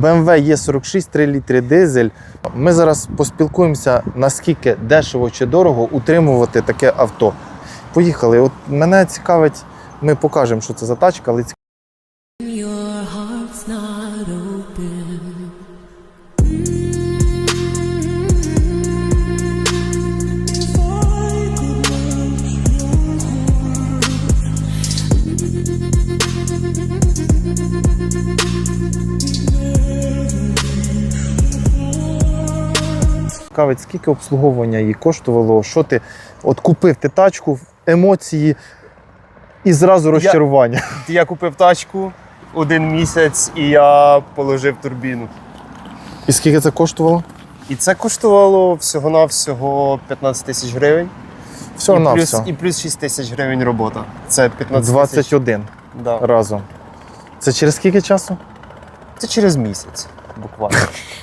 BMW E46 3 літри дизель. Ми зараз поспілкуємося, наскільки дешево чи дорого утримувати таке авто. Поїхали. От мене цікавить, ми покажемо, що це за тачка, але цікавить, скільки обслуговування її коштувало, що ти от купив ти тачку, емоції і зразу розчарування. Я купив тачку один місяць і я положив турбіну. І скільки це коштувало? І це коштувало всього-навсього 15 тисяч гривень. Всього і, плюс, і плюс 6 тисяч гривень робота. Це 15 тисяч. 21 Да. разом. Це через скільки часу? Це через місяць, буквально.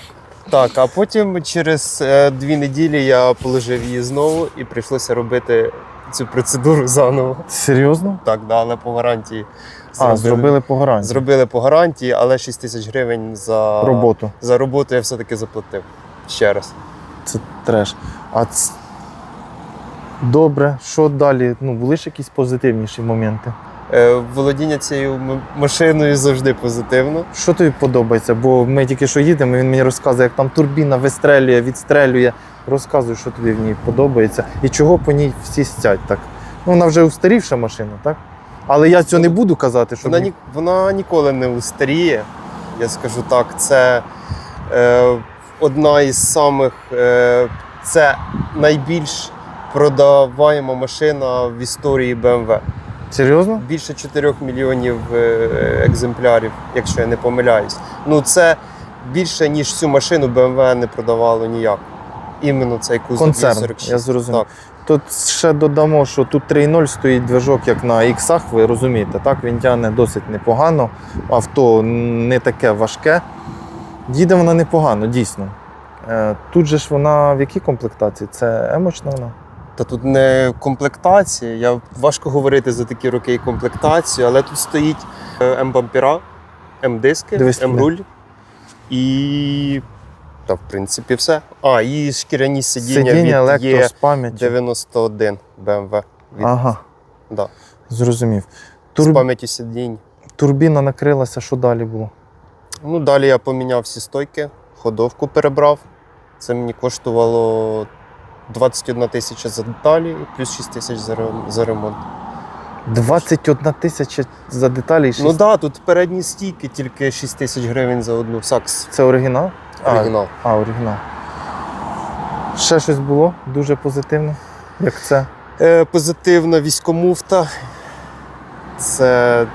Так, а потім через е, дві неділі я положив її знову і прийшлося робити цю процедуру заново. Серйозно? Так, да, але по гарантії. А, зробили по гарантії. Зробили по гарантії, але 6 тисяч гривень за роботу. За роботу я все-таки заплатив. Ще раз. Це треш. А ц... добре, що далі? Ну, були ж якісь позитивніші моменти. Е, володіння цією машиною завжди позитивно. Що тобі подобається? Бо ми тільки що їдемо, він мені розказує, як там турбіна вистрелює, відстрелює. Розказуй, що тобі в ній подобається і чого по ній всі стять так. Ну, вона вже устарівша машина, так? Але я цього не буду казати, що Вона, ні, вона ніколи не устаріє. Я скажу так, це е, одна із самих. Е, це найбільш продаваєма машина в історії BMW. Серйозно? Більше 4 мільйонів е, екземплярів, якщо я не помиляюсь. Ну це більше, ніж цю машину BMW не продавало ніяк. Іменно цей кузов Концерн, 46. я зрозумів. Так. Тут ще додамо, що тут 3.0 стоїть движок, як на іксах, ви розумієте, так? Він тягне досить непогано. Авто не таке важке. Їде вона непогано, дійсно. Е, Тут же ж вона в якій комплектації? Це емочна вона? Та тут не комплектація. Я важко говорити за такі роки і комплектацію, але тут стоїть е, М-бампера, М-диски, М-руль і. Та, в принципі, все. А, і шкіряні сидіння, Сидіння від електро з пам'яттю. 91 BMW. Від, Ага, да, зрозумів. З Тур... пам'яттю сидінь. Турбіна накрилася, що далі було? Ну, далі я поміняв всі стойки, ходовку перебрав. Це мені коштувало 21 тисяча за деталі і плюс 6 тисяч за, ре- за ремонт. 21 тисяча за деталі і 6... Ну так, да, тут передні стійки, тільки 6 тисяч гривень за одну сакс. Це оригінал? Оригінал. А, а, оригінал. Ще щось було дуже позитивне, як це. Е, позитивна військомуфта. Це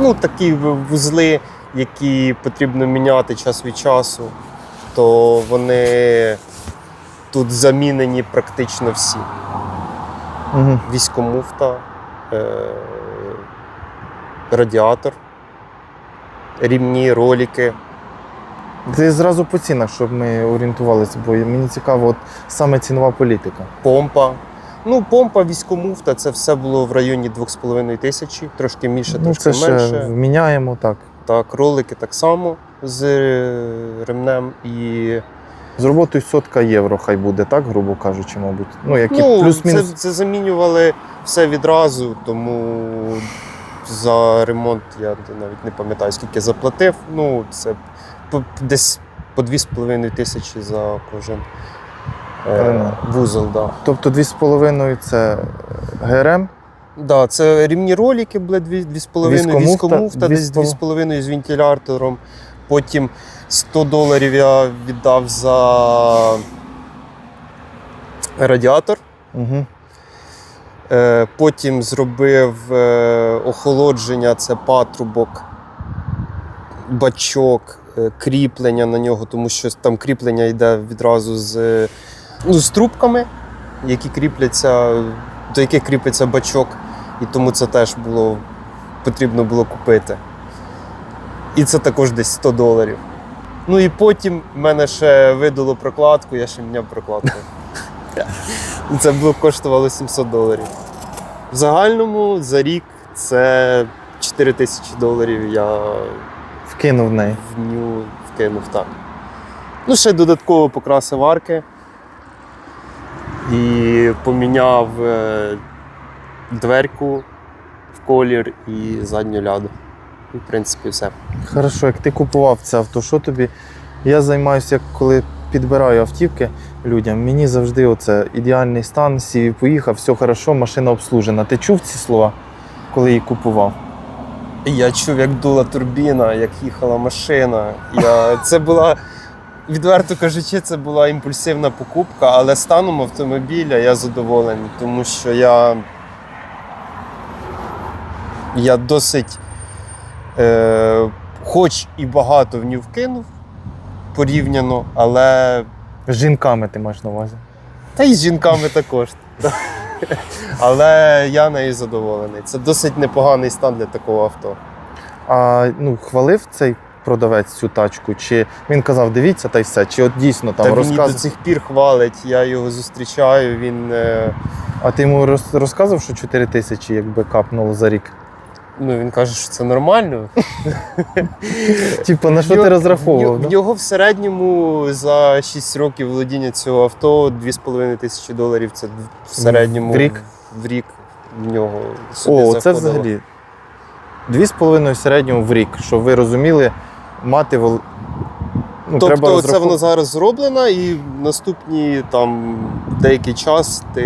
ну, такі в- вузли, які потрібно міняти час від часу, то вони тут замінені практично всі. Угу. Військомуфта, е, радіатор, рівні ролики. Ти зразу по цінах, щоб ми орієнтувалися, бо мені цікаво, от саме цінова політика. помпа. Ну, помпа, військомуфта, це все було в районі 2,5 тисячі, трошки більше, Ну, трошки це ще менше. вміняємо так. Так, ролики так само з ремнем і. З роботою сотка євро хай буде, так, грубо кажучи, мабуть. Ну, які ну, це, плюс-мінус. це замінювали все відразу, тому за ремонт я навіть не пам'ятаю, скільки заплатив. Ну, це десь по 2,5 тисячі за кожен е, вузол. Да. Тобто 2,5 це ГРМ, Да, це рівні ролики були 2,5, Військомуфта, військомуфта, десь 2,5. 2,5 з вентилятором. Потім 100 доларів я віддав за радіатор. угу. Потім зробив е, охолодження, це патрубок, бачок, е, кріплення на нього, тому що там кріплення йде відразу з, ну, з трубками, які кріпляться, до яких кріпиться бачок. І тому це теж було, потрібно було купити. І це також десь 100 доларів. Ну і потім в мене ще видало прокладку, я ще міняв прокладку. Це було коштувало 700 доларів. В загальному за рік це 4 тисячі доларів я Вкинув в неї. в ню вкинув так. Ну, ще додатково покрасив арки і поміняв е, дверку в колір і задню ляду. І, в принципі, все. Хорошо, як ти купував це авто, що тобі? Я займаюся, коли підбираю автівки людям, мені завжди оце ідеальний стан, сів і поїхав, все хорошо, машина обслужена. Ти чув ці слова, коли її купував? Я чув, як дула турбіна, як їхала машина. Я... Це була, відверто кажучи, це була імпульсивна покупка, але станом автомобіля я задоволений, тому що я, я досить, е... хоч і багато в нього вкинув порівняно, але З жінками ти маєш на увазі. та й з жінками також. Але я нею задоволений. Це досить непоганий стан для такого авто. А ну, хвалив цей продавець цю тачку, чи він казав, дивіться, та й все, чи от дійсно там Та він до цих пір хвалить, я його зустрічаю, він. е, А ти йому роз- розказував, що 4 тисячі якби капнуло за рік? Ну, він каже, що це нормально. Типа, на що ти розраховував? В нього в середньому за 6 років володіння цього авто 2,5 тисячі доларів. Це в середньому В рік? В рік в нього. О, це взагалі. Дві з половиною в середньому в рік, щоб ви розуміли, мати ну, треба Тобто це розрахов- воно зараз зроблено, і наступні там деякий час ти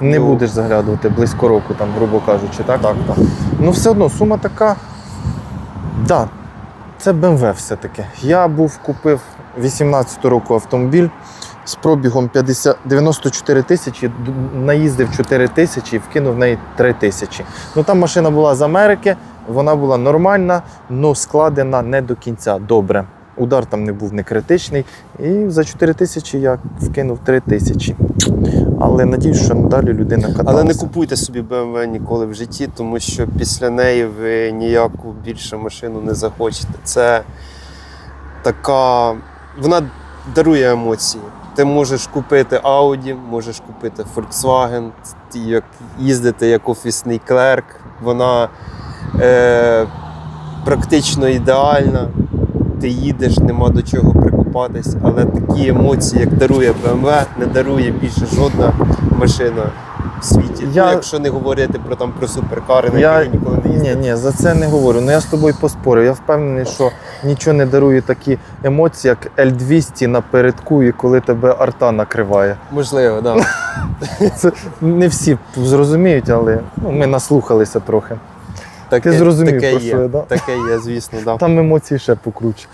не ну, будеш заглядувати близько року, там, грубо кажучи, так? Так, так. Ну, все одно сума така. Да, це BMW все-таки. Я був купив 18 року автомобіль з пробігом 50, 94 тисячі, наїздив 4 тисячі і вкинув в неї 3 тисячі. Ну там машина була з Америки, вона була нормальна, але складена не до кінця. Добре. Удар там не був не критичний. І за 4 тисячі я вкинув 3 тисячі. Але надіюсь, що надалі людина каталася. Але не купуйте собі BMW ніколи в житті, тому що після неї ви ніяку більше машину не захочете. Це така. Вона дарує емоції. Ти можеш купити Audi, можеш купити Volkswagen, як їздити як офісний клерк. Вона е, практично ідеальна. Ти їдеш, нема до чого прикопатись, але такі емоції, як дарує BMW, не дарує більше жодна машина в світі. Я- Ну, якщо не говорити про там про суперкари, на Я... які ніколи не Ні, їздив. ні, за це не говорю. Ну я з тобою поспорю. Я впевнений, що нічого не дарує такі емоції, як L200 напередку, і коли тебе арта накриває. Можливо, так. Це не всі зрозуміють, але ну, ми наслухалися трохи. Таке, Ти зрозумів, таке про є. що я, да? Таке є, звісно, да. Там емоції ще покруче.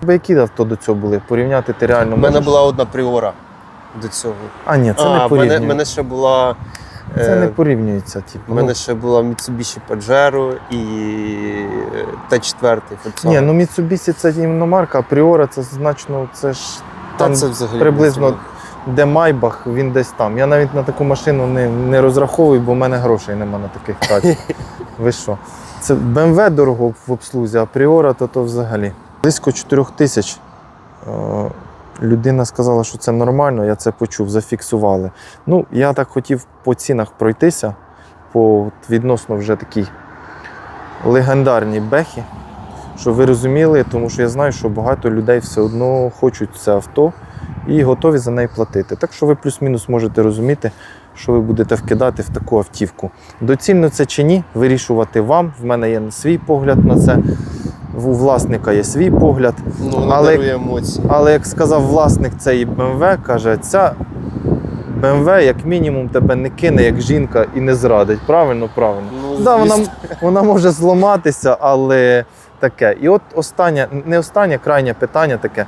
Тебе які авто до цього були? Порівняти ти реально У мене можеш? була одна пріора до цього. А, ні, це а, не в мене, мене ще була. Це е, не порівнюється. Типу. У мене Ну, ще була Mitsubishi Pajero і е, Т4 Volkswagen. Ні, ну Mitsubishi це іномарка, а Priora це значно, це ж Та там це взагалі приблизно не де Майбах, він десь там. Я навіть на таку машину не, не розраховую, бо в мене грошей нема на таких тачок. Ви що? Це BMW дорого в обслузі, а Priora то, то взагалі. Близько 4 тисяч. Е, Людина сказала, що це нормально, я це почув, зафіксували. Ну, я так хотів по цінах пройтися, по відносно вже такій легендарній бехі, щоб ви розуміли, тому що я знаю, що багато людей все одно хочуть це авто і готові за неї платити. Так що ви плюс-мінус можете розуміти, що ви будете вкидати в таку автівку. Доцільно це чи ні, вирішувати вам. В мене є свій погляд на це. У власника є свій погляд. Ну, Але- емоції. Але як сказав власник цієї BMW, каже, ця BMW як мінімум тебе не кине як жінка і не зрадить. Правильно, правильно. Ну, Да, вона, вона може зламатися, але таке. І от останнє, не останнє, крайнє питання таке.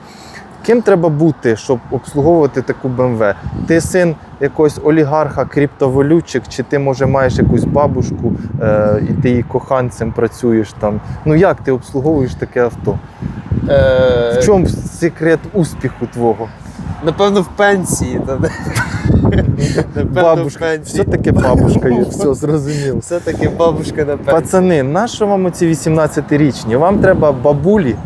Ким треба бути, щоб обслуговувати таку BMW? Ти син якогось олігарха, криптовалютчик, чи ти, може, маєш якусь бабушку е, і ти її коханцем працюєш там? Ну як ти обслуговуєш таке авто? Е, В чому секрет успіху твого? Напевно, в пенсії. Бабушка. Все таки бабушка є, все зрозуміло. Все-таки бабушка на пенсії. Пацани, нащо вам оці 18-річні? Вам треба бабулі,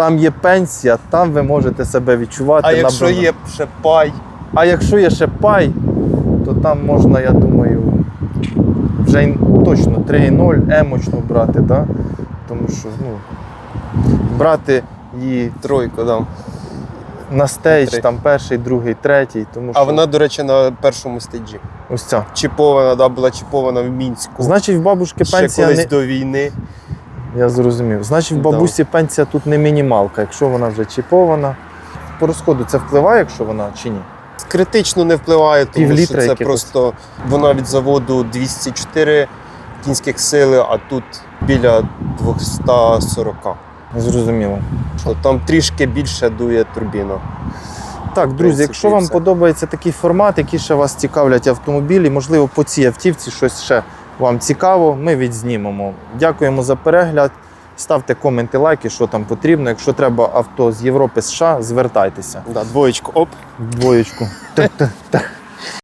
там є пенсія, там ви можете себе відчувати. А якщо набрано. є ще пай, а якщо є ще пай, то там можна, я думаю, вже точно 3.0 емочно брати, да? тому що ну, брати її Тройка, да. на стейдж, там перший, другий, третій. Тому А що вона, до речі, на першому стейджі. ось ця. Чіпована, да, була чіпована в Мінську. Значить, в бабушки Ще пенсія колись не... до війни. Я зрозумів. Значить, в Да. бабусі пенсія тут не мінімалка, якщо вона вже чіпована. По розходу це впливає, якщо вона чи ні? Критично не впливає, тому Пів що літра це якихось. просто вона від заводу 204 кінських сили, а тут біля 240. Зрозуміло. То там трішки більше дує турбіна. Так, друзі, принципі, якщо вам все. подобається такий формат, які ще вас цікавлять автомобілі, можливо, по цій автівці щось ще вам цікаво, ми відзнімемо. Дякуємо за перегляд. Ставте коменти, лайки, що там потрібно. Якщо треба авто з Європи США, звертайтеся. Да, двоєчку оп. Двоєчку. Та-та-та.